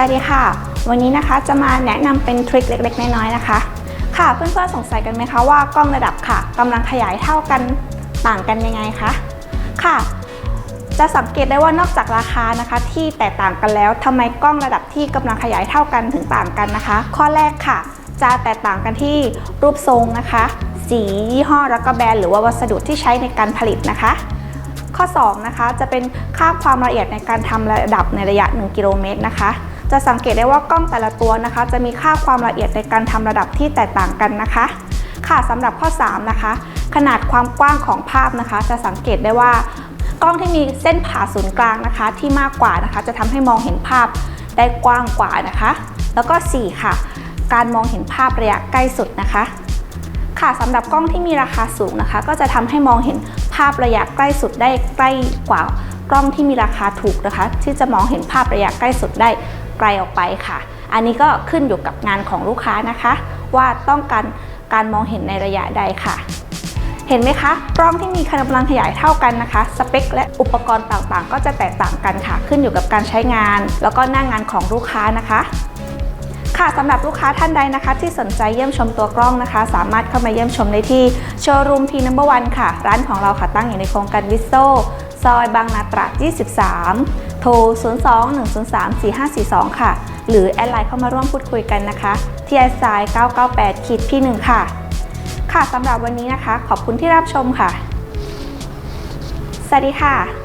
วัสดีค่ะ วันนี้นะคะจะมาแนะนำเป็นทริคเล็ก ๆ น้อยๆนะคะ ค่ะเพื่อนๆสงสัยกันไหมคะว่ากล้องระดับค่ะกำลังขยายเท่ากันต่างกันยังไงคะค่ะ จะสังเกตได้ว่านอกจากราคานะคะที่แตกต่างกันแล้วทำไมกล้องระดับที่กำลังขยายเท่ากันถึงต่างกันนะคะ ข้อแรกค่ะ จะแตกต่างกันที่รูปทรงนะคะ สียี่ห้อแล้วก็แบรนด์หรือว่าวัสดุที่ใช้ในการผลิตนะคะข้อ 2 นะคะ จะเป็นค่าความละเอียดในการทำระดับในระยะ 1 กิโลเมตรนะคะ จะสังเกตได้ว่ากล้องแต่ละตัวนะคะ จะมีค่าความละเอียดในการทำระดับที่แตกต่างกันนะคะ ค่ะสำหรับข้อ 3 นะคะ ขนาดความกว้างของภาพนะคะ จะสังเกตได้ว่ากล้องที่มีเส้นผ่าศูนย์กลางนะคะ ที่มากกว่านะคะ จะทำให้มองเห็นภาพได้กว้างกว่านะคะ แล้วก็ 4 ค่ะ การมองเห็นภาพระยะใกล้สุดนะคะ ค่ะสำหรับกล้องที่มีราคาสูงนะคะ ก็จะทำให้มองเห็นภาพระยะใกล้สุดได้ใกล้กว่ากล้องที่มีราคาถูกนะคะ ที่จะมองเห็นภาพระยะใกล้สุดได้ ไกลออกไปค่ะ อันนี้ก็ขึ้นอยู่กับงานของลูกค้านะคะ ว่าต้องการการมองเห็นในระยะใดค่ะ เห็นไหมคะกล้องที่มีกำลังขยายเท่ากันนะคะ สเปค และอุปกรณ์ต่างๆ ก็จะแตกต่างกันค่ะ ขึ้นอยู่กับการใช้งาน แล้วก็หน้างงานของลูกค้านะคะค่ะสำหรับลูกค้าท่านใดนะคะ ที่สนใจเยี่ยมชมตัวกล้องนะคะ สามารถเข้ามาเยี่ยมชมได้ที่โชว์รูมพีนัมเบอร์วันค่ะ ร้านของเราค่ะตั้งอยู่ในโครงการวิสโซ ซอยบางนาตราด 23 โทร 02-103-4542 ค่ะ หรือแอดไลน์เข้ามาร่วมพูดคุยกันนะคะ ที่ไอซาย998ขีดพี่หนึ่งค่ะ ค่ะสำหรับวันนี้นะคะ ขอบคุณที่รับชมค่ะ สวัสดีค่ะ